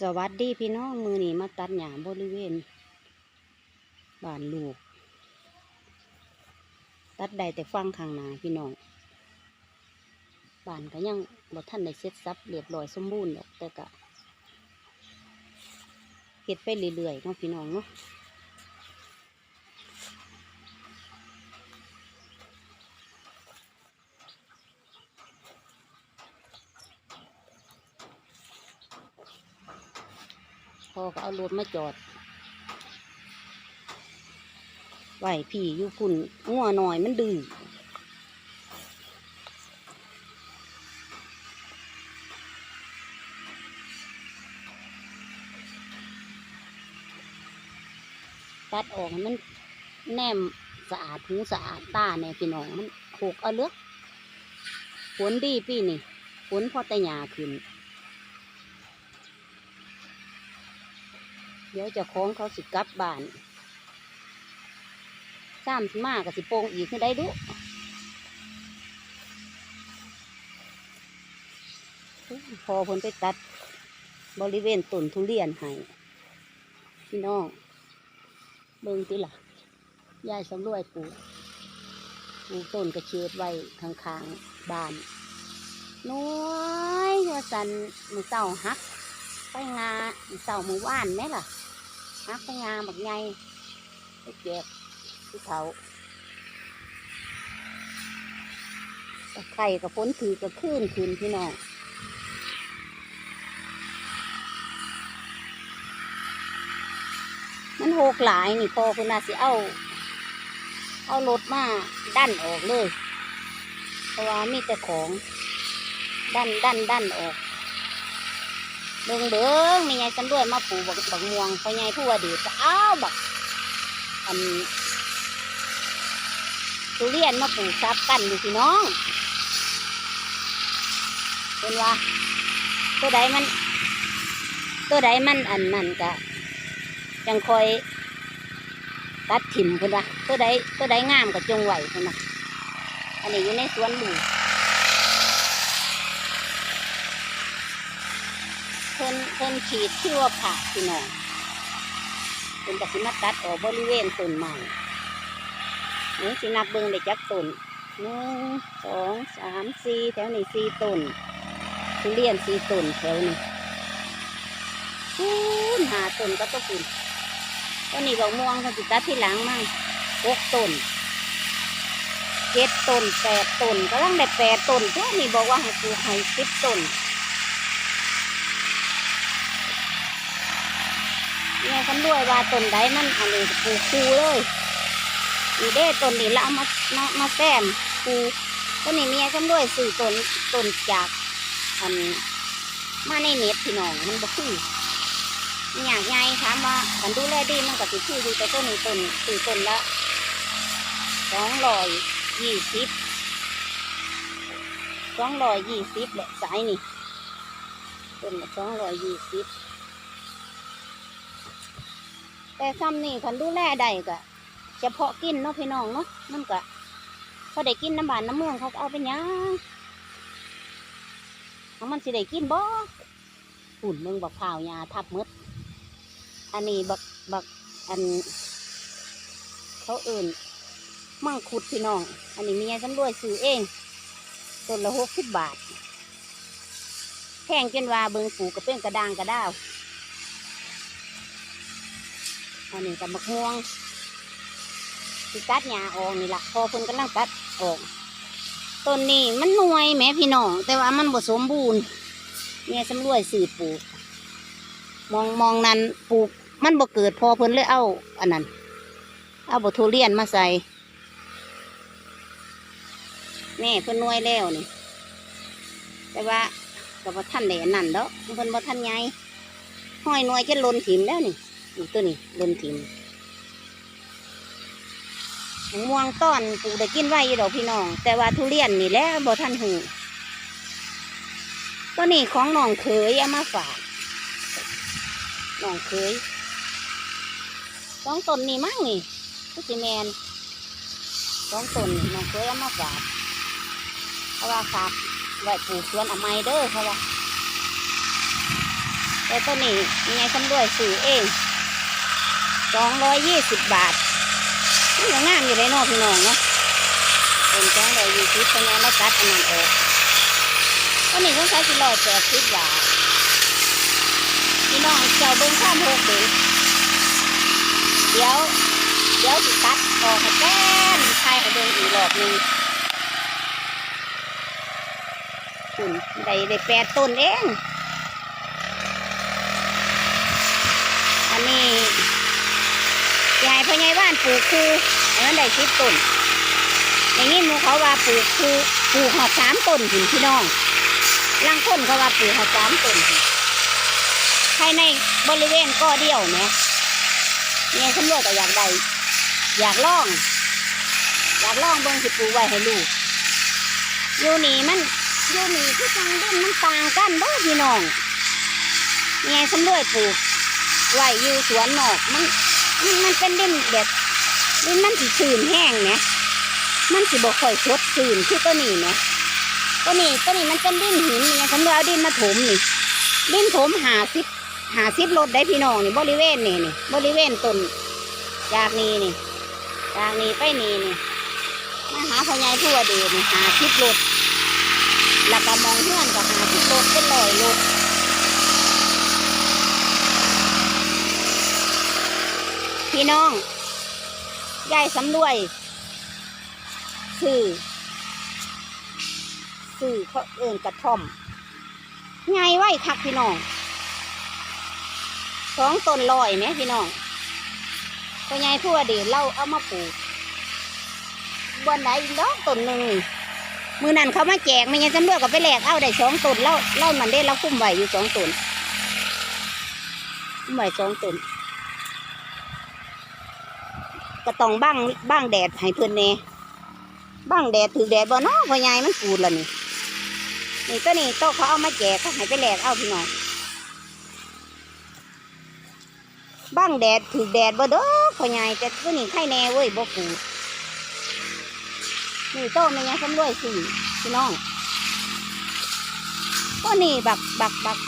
สวัสดีพี่น้องมือนีมาตัดหญ้าบริเวณบ้านลูก ตัดได้แต่ฟังข้างนาพี่น้องบ้านก็ยังบ่ท่านได้เซ็ตซับเรียบร้อยสมบูรณ์หรอกแต่ก็เฮ็ดไปเรื่อยๆเนาะพี่น้องเนาะ พอก็เอารถมาจอดไหวพี่อยู่พุ่นงัวหน่อยมันดื้อตัดออกมันแนมสะอาดหูสะอาดตาเนี่ยพี่น้องมันหกเอาเลือกฝนดีปีนี่ฝนพอแต่หยาขึ้น เดี๋ยวจะคล้องเขาสิกลับบ้านซ้ำสิมากับสิโปงอีกให้ได้ดุพอเพนไปตัดบริเวณต้นทุเรียนให้พี่น้องเบิ่งติล่ะยายสำรวยปลูกปลูกต้นกระเชือดไว้ข้างๆบ้าน น้อยว่าสันมือเศร้าหัก ไปงามือเศร้ามือว่านไหมล่ะฮักไปงามบักไงไปแจกที่เขาไคร่กับพ้นถือกับขึ้นคืนพี่น้องมันโหกหลายนี่พอคุณนาสิเอา เอารถมาดันออกเลย เพราะว่ามีแต่ของ ดันดันดันออก เบิ่งเบิ่งมีไงกันด้วยมาปลูกบักบักม่วงพอไงทั่วดีก็เอาบักอันทุเรียนมาปลูกซับกันอยู่พี่น้องเป็นว่า ตัวใดมัน ตัวใดมันอันนั่นกะยังคอยตัดถิ่มคนว่าตัวใดตัวใดงามก็จงไหวคนนะอันนี้อยู่ในสวนหลูก เพิ่นเพิ่นฉีดชื่อว่าผักพี่น้องเป็นกสิมาตัดออกบริเวณต้นใหม่หนี่สินับเบิ่งได้จักต้นหนึ่งสองสามสี่แถวนี้สี่ต้นทุเรียนสี่ต้นแถวนี้คูณหาต้นก็ต้องคุณต้นนี้บอกม่วงเขาจิตัดที่หลังมั่งหกต้นเจ็ดต้นแปดต้นก็ต้งได้แปดต้นตัวนี้บอกว่าให้ปลูกให้สิบต้น เนี่ยกันด้วยว่าต้นใดมันอันนี้ปลูกคูเลยอีเด้ต้นนี้แล้วเอามามามาแซมคูต้นนี้เมียกันด้วยสื่อต้นต้นจากอันมาในเน็ตพี่น้องมันบ่คือมันอยากไงถามว่าอันดูแลดีมันก็ติคืออยู่แต่ต้นนี้ต้นสื่อต้นละสองร้อยยี่สิบสองร้อยยี่สิบแหละสายนี่ต้นละสองร้อยยี่สิบ แต่ซ้ำนี่คันดูแลได้ก็เฉพาะกินเนาะพี่น้องเนาะมันก็เขาได้กินน้ำบานน้ำเมืองเขาก็เอาไปหยังมันสิได้กินบ่อุ่นเมืองบักข่าวยาทับหมดอันนี้บักบักอัน เขาเอื่นมั่งคุดพี่น้อง อันนี้เมียฉันด้วยซื้อเองต้นละหกสิบบาทแพงจนว่าเบิงปูกระเป็นกระด้างกระด้าว อันนี้กับมะม่วงที่ตัดหญ้าออกนี่ละพอเพิ่นกำลังตัดออกต้นนี้มันหน่วยแม่พี่น้อง แต่ว่ามันบ่สมบูรณ์เนี่ยสำรวยสื่อปลูก มองมองนั้นปลูก มันบ่เกิดพอเพิ่นเลยเอา อันนั้น เอาบทุเรียนมาใส่แม่เพิ่นหน่วยแล้วนี่ แต่ว่าก็บ่ทันได้อันนั้นดอเพิ่นบ่ทันใหญ่ห้อยหน่วยจะล่นถิ่มแล้วนี่ อีกตัวนี้ลนทิมมะม่วงต้อนปลูกได้กินไว้อยู่ดอกพี่น้อง แต่ว่าทุเรียนนี่แหละบ่ทันหูตัวนี้ของน้องเคยเอามาฝากน้องเคยสองต้นนี่มั้งนี่ก็สิแมนสองต้นน่องเคยเอามาฝากเพราะว่าฝากไว้ปลูกสวนอะไมเด้อเพราะว่าแต่ตัวนี้ยังไงสำรวยสื่อเอง สองร้อยยี่สิบบาทนี่ยังงามอยู่เลยเนอกพี่น้องเนาะเป็นสองร้อยยี่สิบเป็นไงมาตัดอันนั้นออกตัวนี้ต้องใช้สี่ร้อยแปดสิบบาทพี่น้องเจ้าเบิ้งข้ามหกเบิ้งเดี๋ยว เดี๋ยวสิตัดออกให้แก้มใช่ให้เบิ้งอีกรอบหนึงคุณได้ได้แปดต้นเองอันนี้ พ่อใหญ่บ้านปลูกคืออันนั้นได้สิบต้นอย่างนี้มูเขาว่าปลูกคือปลูกหอดสามต้นถึงพี่น้องล่างคนเขาว่าปลูกหอดสามต้นภายในบริเวณก็เดียวเนี่ยเนี่ยสำรวจก็อยากได้อยากล่อง อยากล่องเบิ่งสิปลูกไว้ให้ลูกอยู่นี่มันอยู่นี่คือจังเด่นมันต่างกันบ่พี่น้องเนี่ยสำรวจปลูกไว้อยู่สวนนอกมัน มันมันเป็นดินแบบดินมันสิชื้นแห้งเนี่ยมันสิบ่ค่อยสดชื้นคือตัวนี้เนี่ยตัวนี้ตัวนี้มันเป็นดินหินเนี่ยฉันเอาดินมาถมนี่ ดินถมหาสิบหาสิบรถได้พี่น้องนี่บริเวณนี่นี่บริเวณต้นจากนี้นี่จากนี้ไปนี่นี่มาหาพ่อใหญ่ทั่วเดชนี่หาสิบรถแล้วก็มองเพื่อนก็หาสิบรถเป็นร้อยรถ พี่น้องยายสำรวยสื่อสื่อเขาเอินกระท่อมไงไว้คักพี่น้องสองต้นลอยไหมพี่น้องก็ไงทั่วเดีเราเอามาปลูกบนไหนดอกต้นหนึ่งมือนั่นเขามาแจกไม่ยังสำรวยก็ไปแหลกเอาได้สองต้นเล่าเล่ามันได้เราคุ้มไหวอยู่สองต้นคุ้มไว้สองต้น ก็ต้องบ้างบ้างแดดให้เพื่อนเน่บ้างแดดถือแดดบ่เนาะพ่อใหญ่มันปูดและนี่นี่ตัวนี้โต๊ะเขาเอามาแจกเขาให้ไปแลกเอาพี่น้องบ้างแดดถือแดดบ่เด้อพ่อใหญ่แต่ตัวนี้ไข่แน่เว้ยบ่ปูดนี่โต๊ะไม่ยังสำรวยสิพี่น้องตัวนี้บักบักบัก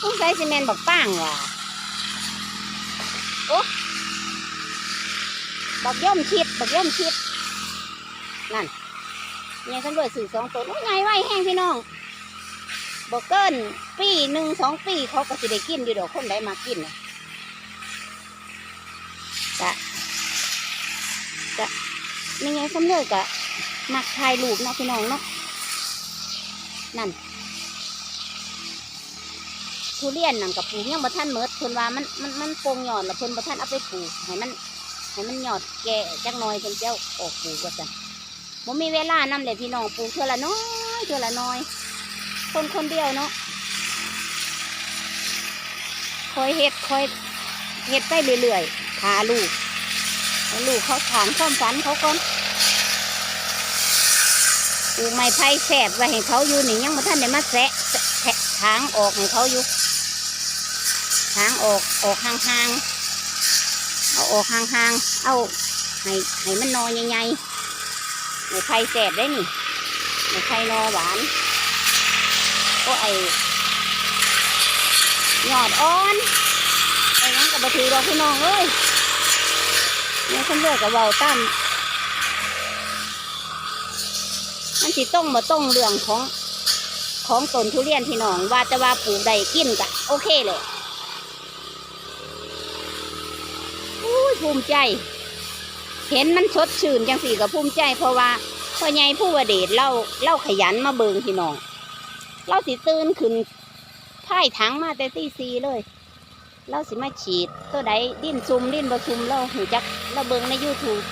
ต้องใช้ซีเมนต์บักป้างว่ะ บักย่อมชิดบักย่อมชิดนั่นเนี่ยฉันด้วยสื่อสองตัวโอ้ยไงไหวแห้งพี่น้องบอกเกินปีหนึ่งสองปีเขาก็สิได้กินอยู่ดอกคนใดมากินนะกะกะไม่ไงฉันเลยกะมักถ่ายรูปเนาะพี่น้องเนาะนั่นทุเรียนนั่นกับปลูกยังบ่ท่านเมิดเพิ่นว่ามันมันมันโปงหย่อนแล้วเพิ่นบ่ท่านเอาไปปลูกให้มัน ให้มันหยอดแก่จักหน่อยเพิ่นเจ้าออกปลูกว่าจังบ่มีเวลานำเลยพี่น้องปลูกเท่าละน้อยเท่าละน้อย คนคนเดียวเนาะคอยเฮ็ดคอยเฮ็ดไปเรื่อยๆพาลูกลูกเขาถามความฝันเขาก่อนปูไม้ไผ่แสบไว้ให้เขาอยู่นี่ยังบ่ทันได้มาแซะแทะทางออกให้เขาอยู่ทางออกออกห่างๆ เอาออกห่างๆ เอาให้ให้มันนอใหญ่ๆหมูไข่แสบได้นี่หมูไข่นอหวานก็ไอหยอดอ่อนไอ้นั้นกับบะถือดอกพี่น้องเอ้ยเนี่ยคนเลือกกับเบาตั้มมันสิต้องมาต้องเรื่องของของต้นทุเรียนพี่น้อง ว่าจะว่าปลูกได้กินกะโอเคเลย อุ้ย ภูมิใจ เห็นมันสดชื่นจังสี่ก็ภูมิใจ เพราะว่าพ่อใหญ่ผู้วเดชเล่าเล่าขยันมาเบิงพี่น้องเราสิตื่นขึ้นพ่ายถังมาแต่ตีสีเลยเราสิมาฉีดตัวใดดิ้นซุมดิ้นบ่ซุมเราหูจักเราเบิงใน YouTube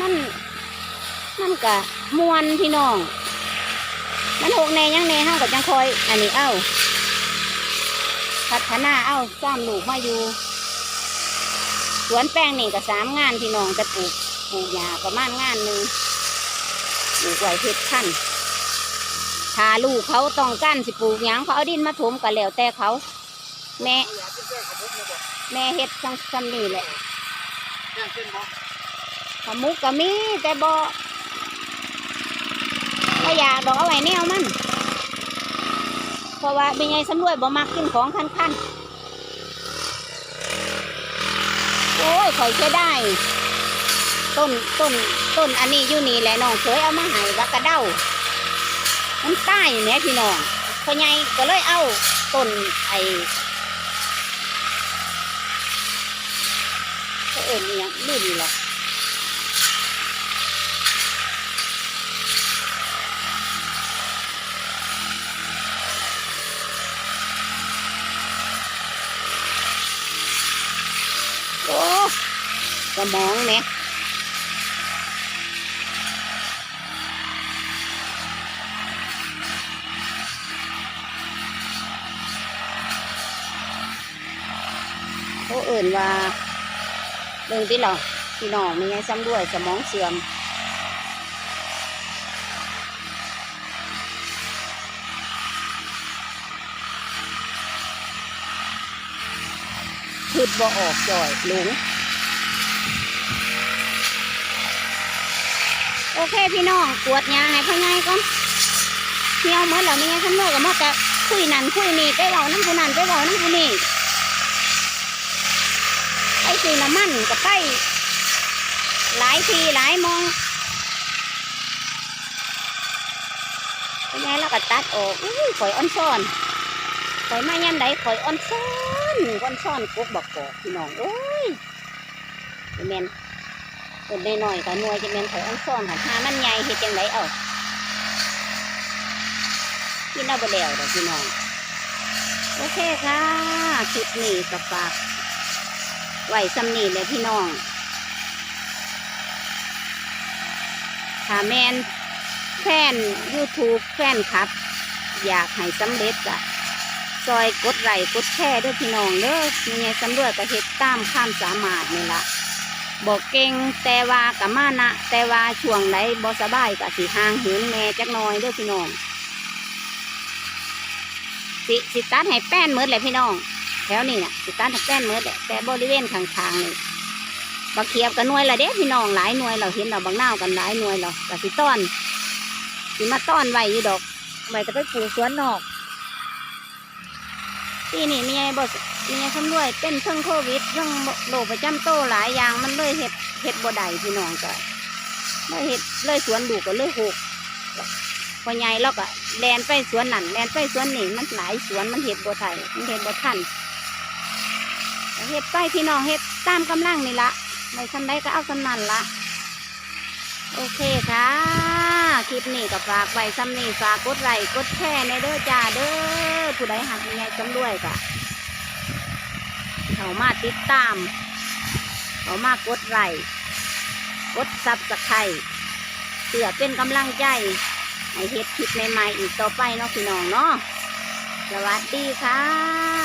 มันมันกะมวนพี่น้อง มันหกแน่ยังแน่เฮาก็จังคอย อันนี้เอ้าพัฒนาเอ้าจ้ามลูกมาอยู่ สวนแป้งนี่ก็สามงานพี่น้องจะปลูกปลูกหญ้าประมาณงานหนึ่งปลูกไว้เพชรพันถ้าลูกเขาต้องกั้นสิปลูกหยังเขาเอาดินมาถมก็แล้วแต่เขา แม่ แม่เฮ็ดจังซำนี่แหละขมุกก็มีแต่บ่ก็อยากดอกเอาไว้แนวมัน เพราะว่าเป็นไงสำรวยบ่มักกินของคันคันๆ โอ้ยข่อยเสียได้ต้นต้นต้นอันนี้อยู่นี่แหละน้องเคยเอามาให้วักกระเด้ามันใต้เนี่ยพี่น้องพ่อใหญ่ก็เลยเอาต้นไอ้เขาเอิญนี่ยลื่นหรอกโอ้ส มองเนี่ยเขาเอื่นว่าเรื่องที่เราพี่น้องมีไงซ้ำด้วยสมองเสื่อมคืดบ่ออกจ่อยหลุง โอเคพี่น้องกวดยาให้พ่อไงก่อนเที่ยวเหมื่อเรามีไงซ้ำด้วยกับมอจะคุยนั่นคุยนี่ไปเว้าน้ำผู้นั่นไปเว้าน้ำผู้นี่ไปซื้อน้ำมันกับไปหลายทีหลายมองเป็นไงแล้วก็ตัดออกอุ้ยข่อยอ่อนซ่อนข่อยมายันไดข่อยอ่อนซ่อนอ่อนซ่อนกุกบอกกอกพี่น้องโอ้ยจะแมนเป็น ได้หน่อยกับหน่วยจะแมนข่อยอ่อนซ่อนหาหามันใหญ่เฮ็ดจังไดเอากินเอาไปแล้วเด้อพี่น้องโอเคค่ะคลิปนี้ก็ฝากไหวซ้ำนีเลยพี่น้องถ้าแมนแฟน YouTube แฟนครับ อยากให้สำเร็จอะซอยกดไลค์กดแชร์ด้วยพี่น้องเด้อมีไงสำรวจก็เฮ็ดตามความสามารถนี่ละ บอกเก่งแต่ว่ากับมานะแต่ว่าช่วงไหนบ่สบายก็สิห่างเหินแม่จักหน่อยเด้อพี่น้องสิสิตัดให้แป้นหมืดเลยพี่น้อง แถวนี้น่ะสิตัดให้แป้นหมืดแหละแต่บริเวณข้างๆนี่บักเขียบกันหน่วยละเด้พี่น้องหลายหน่วยเราเห็นเราบางหน้าวกันหลายหน่วยเราแต่สิต้อนสิมาต้อนไว้อยู่ดอกไว้จะไปปลูกสวนนอกที่นี่มีไงบ่ มีไงคำรวยเป็นเพิ่องโควิดยังโรคประจำโตหลายอย่างมันเลยเห็ดเห็ดบ่ได้พี่น้องก็เลยเห็ดเลยสวนดูก็เลยหกพอใหญ่เราก็แลนไปสวนนั่นแลนไปสวนนี่มันหลายสวนมันเห็ดบ่ไทยมันเห็ดบ่ทันเฮ็ดไปพี่น้องเฮ็ดตามกำลังนี่ละไม่ทำได้ก็เอาสำนันละโอเคค่ะ คลิปนี้ก็ฝากไว้ซ้ำนี่ฝากกดไลค์กดแชร์ในเด้อจ้าเด้อผู้ใดหักยังไงจำด้วยค่ะ เขามาติดตาม เขามากดไลค์กดซับสไครต์เสือเป็นกำลังใจให้เฮ็ดคลิปใหม่ๆอีกต่อไปเนาะพี่น้องเนาะสวัสดีค่ะ